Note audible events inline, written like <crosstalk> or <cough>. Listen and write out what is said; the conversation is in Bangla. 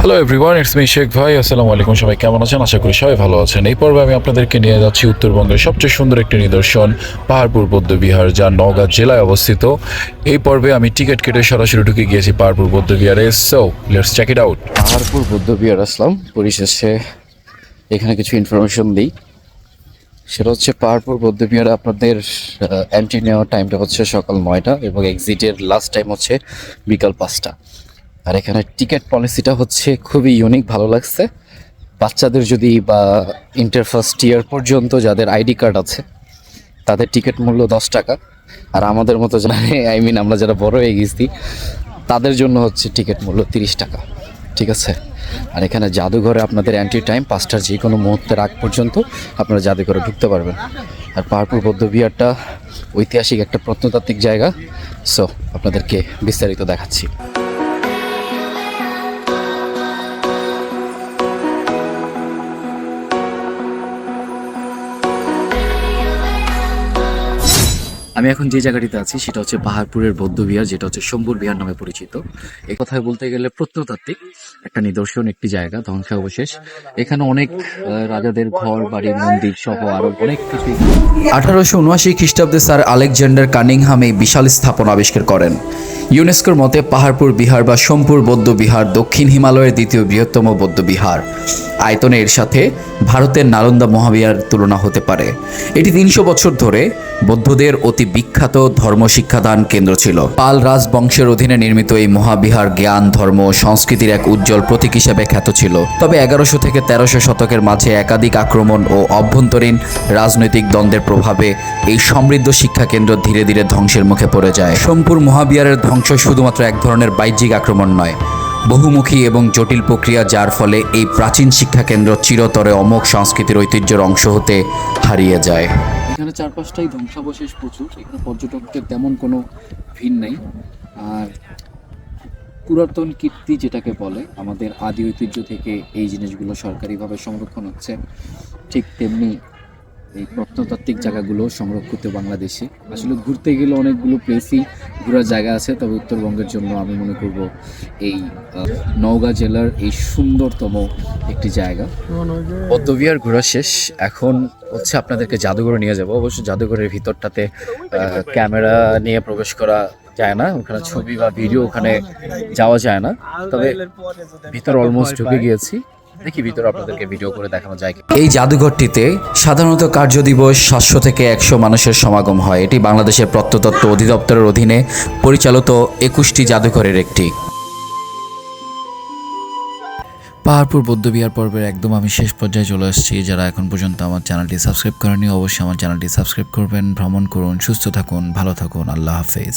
Hello everyone it's me Sheikh ভাই আসসালামু আলাইকুম সবাই কেমন আছেন? আশা করি সবাই ভালো আছেন। এই পর্বে আমি আপনাদেরকে নিয়ে যাচ্ছি উত্তরবঙ্গের সবচেয়ে সুন্দর একটি নিদর্শন, পাহাড়পুর, বৌদ্ধবিহার, যা নওগাঁ জেলায় অবস্থিত। এই পর্বে আমি টিকিট কেটে সরাসরি ঢুকে গিয়েছি Paharpur, বৌদ্ধবিহারে। So let's check it out Paharpur, Bauddhavihar আসলাম। পরিশেষে এখানে কিছু ইনফরমেশন দিই। সেটা হচ্ছে পাহাড়পুর, বৌদ্ধবিহারে আপনাদের এন্ট্রি নেওয়ার টাইমটা হচ্ছে সকাল নয়টা এবং এক্সিটের লাস্ট টাইম হচ্ছে বিকাল পাঁচটা। আর এখানে টিকিট পলিসিটা হচ্ছে খুবই ইউনিক ভালো লাগছে। বাচ্চাদের যদি বা ইন্টার ফার্স্ট ইয়ার পর্যন্ত যাদের আইডি কার্ড আছে, তাদের টিকিট মূল্য দশ টাকা। আর আমাদের মতো যারা <laughs> আই মিন আমরা যারা বড় হয়ে গেছি, তাদের জন্য হচ্ছে টিকিট মূল্য তিরিশ টাকা। ঠিক আছে? আর এখানে জাদুঘরে আপনাদের অ্যান্টি টাইম পাঁচটার যে কোনো মুহূর্তের আগ পর্যন্ত আপনারা জাদুঘরে ঢুকতে পারবেন। আর পাহাড়পুর বৌদ্ধ বিহারটা ঐতিহাসিক একটা প্রত্নতাত্ত্বিক জায়গা। সো আপনাদেরকে বিস্তারিত দেখাচ্ছি। আমি এখন যে জায়গাটিতে আছি, সেটা হচ্ছে পাহাড়পুরের বৌদ্ধ বিহার যেটা হচ্ছে শম্ভুর বিহার নামে পরিচিত। এই কথায় বলতে গেলে প্রত্নতাত্ত্বিক, একটা নিদর্শন, একটি জায়গা, ধ্বংসাবশেষ। এখানে অনেক রাজাদের ঘর, বাড়ি, মন্দির সহ আরও অনেক কিছু আঠারোশো উনআশি খ্রিস্টাব্দে স্যার আলেকজান্ডার কানিংহাম এই বিশাল স্থাপন আবিষ্কার করেন। ইউনেস্কোর মতে পাহাড়পুর বিহার বা সোমপুর বৌদ্ধ বিহার, দক্ষিণ হিমালয়ের দ্বিতীয় বৃহত্তম বৌদ্ধ বিহার। আয়তনে এর সাথে ভারতের নালন্দা মহাবিহার তুলনা হতে পারে। এটি তিনশো বছর ধরে বৌদ্ধদের অতি বিখ্যাত ধর্ম শিক্ষাদান কেন্দ্র ছিল। পাল রাজবংশের অধীনে নির্মিত এই মহাবিহার জ্ঞান, ধর্ম সংস্কৃতির এক উজ্জ্বল প্রতীক হিসেবে খ্যাত ছিল। তবে এগারোশো থেকে তেরোশো শতকের মাঝে একাধিক আক্রমণ ও অভ্যন্তরীণ রাজনৈতিক দ্বন্দ্বের প্রভাবে এই সমৃদ্ধ শিক্ষা কেন্দ্র ধীরে ধীরে ধ্বংসের মুখে পড়ে যায়। সোমপুর মহাবিহারের ধ্বংস শুধুমাত্র এক ধরনের বাহ্যিক আক্রমণ নয়, বহুমুখী এবং জটিল প্রক্রিয়া যার ফলে এই প্রাচীন শিক্ষা কেন্দ্র চিরতরে অমোঘ সংস্কৃতির ঐতিহ্যের অংশ হতে হারিয়ে যায়। এখানে চারপাশটাই ধ্বংসাবশেষ প্রচুর, এখানে পর্যটকদের তেমন কোনো ভিড় নেই। আর পুরাতন কীর্তি যেটাকে বলে, আমাদের আদি ঐতিহ্য থেকে এই জিনিসগুলো সরকারিভাবে সংরক্ষণ হচ্ছে, ঠিক তেমনি এই প্রত্নতাত্ত্বিক জায়গাগুলো সংরক্ষিত বাংলাদেশে। আসলে ঘুরতে গেলে অনেকগুলো প্লেসই ঘোরার জায়গা আছে, তবে উত্তরবঙ্গের জন্য আমি মনে করব এই নওগাঁ জেলার এই সুন্দরতম একটি জায়গা। পদ্মবিহার ঘোরা শেষ। এখন হচ্ছে আপনাদেরকে জাদুঘরে নিয়ে যাব। অবশ্য জাদুঘরের ভিতরটাতে ক্যামেরা নিয়ে প্রবেশ করা যায় না। ওখানে ছবি বা ভিডিও ওখানে যাওয়া যায় না। তবে ভিতর অলমোস্ট ঢুকে গিয়েছি। দেখি ভিতরে আপনাদেরকে ভিডিও করে দেখানো যায় এই জাদুঘরটিতে সাধারণত কার্য দিবস সাতশো থেকে একশো মানুষের সমাগম হয়। এটি বাংলাদেশের প্রত্নতত্ত্ব অধিদপ্তরের অধীনে পরিচালিত একুশটি জাদুঘরের একটি। পাহাড়পুর, বৌদ্ধবিহার পর্বের একদম আমি শেষ পর্যায়ে চলে আসছি। যারা এখন পর্যন্ত আমার চ্যানেলটি সাবস্ক্রাইব করেনি অবশ্যই আমার চ্যানেলটি সাবস্ক্রাইব করবেন। ভ্রমণ করুন, সুস্থ থাকুন, ভালো থাকুন। আল্লাহ হাফেজ।